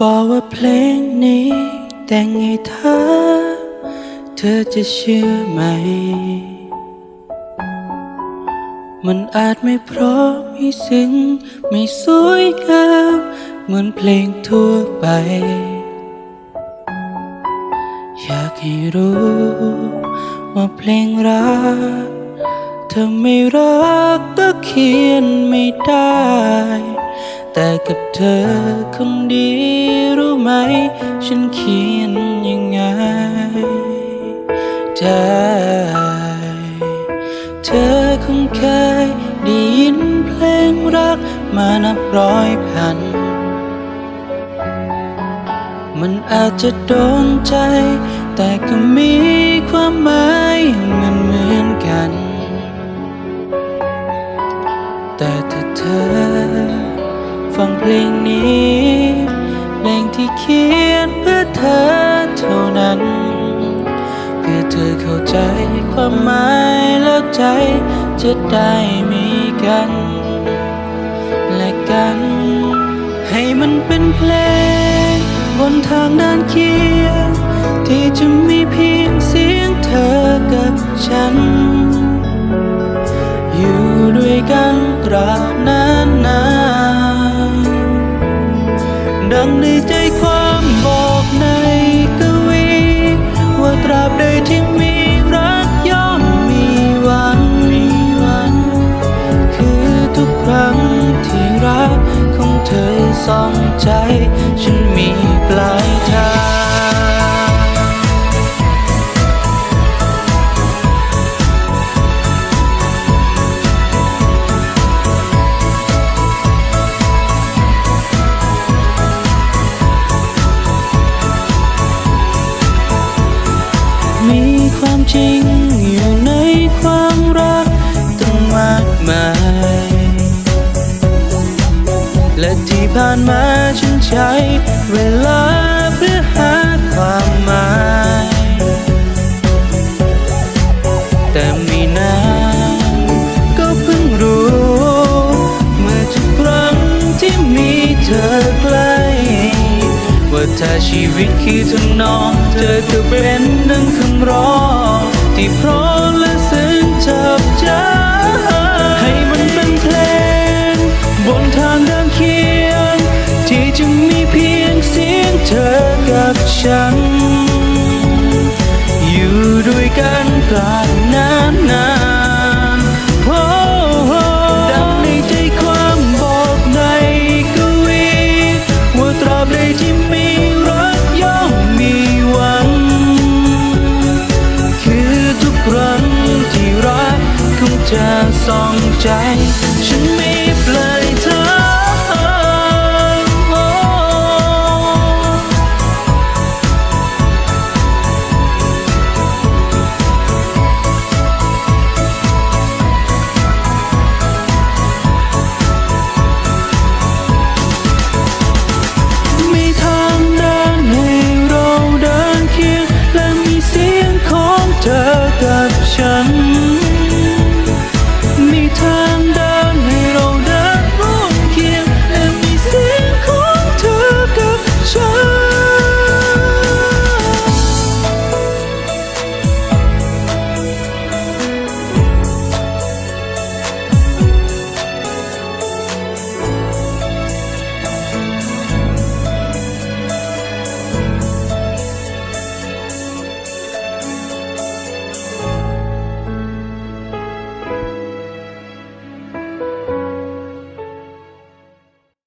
บอกว่าเพลงนี้แต่งให้เธอ เธอจะเชื่อไหม มันอาจไม่พร้อมไม่ซึ้งไม่สวยงามเหมือนเพลงทั่วไป อยากให้รู้ ว่าเพลงรัก เธอไม่รักก็เขียนไม่ได้ แต่กับเธอคนเดีย ไหม ฉันเขียนยังไงได้เธอคงเคยได้ยินเพลงรักมานับร้อยพัน มันอาจจะโดนใจ แต่ก็มีความหมายเหมือนเหมือนกัน แต่ถ้าเธอฟังเพลงนี้ ลงที่เขียนเพื่อเธอเท่านั้น เพื่อเธอเข้าใจความหมายแล้วใจจะได้มีกัน และกัน ให้มันเป็นเพลง บนทางเดินเคียง ที่จะมีเพียงเสียงเธอกับฉัน อยู่ด้วยกันตราบนาน ดังในใจความบอกในกวี ว่าตราบใดที่ ริงอยู่ในความรักตั้งมากมาย และที่ผ่านมาฉันใช้เวลาเพื่อหาความหมาย แต่มีนานก็เพิ่งรู้ เมื่อทุกครั้งที่มีเธอใกล้ว่าถ้าชีวิตคือทำนอง เธอก็เป็นดังคำร้อง ที่พร้อมและซึ้งจับใจให้มันเป็นเพลง บนทางเดินเคียง ที่จะมีเพียงเสียงเธอกับฉัน อยู่ด้วยกันตราบ เธอสองใจ ฉันไม่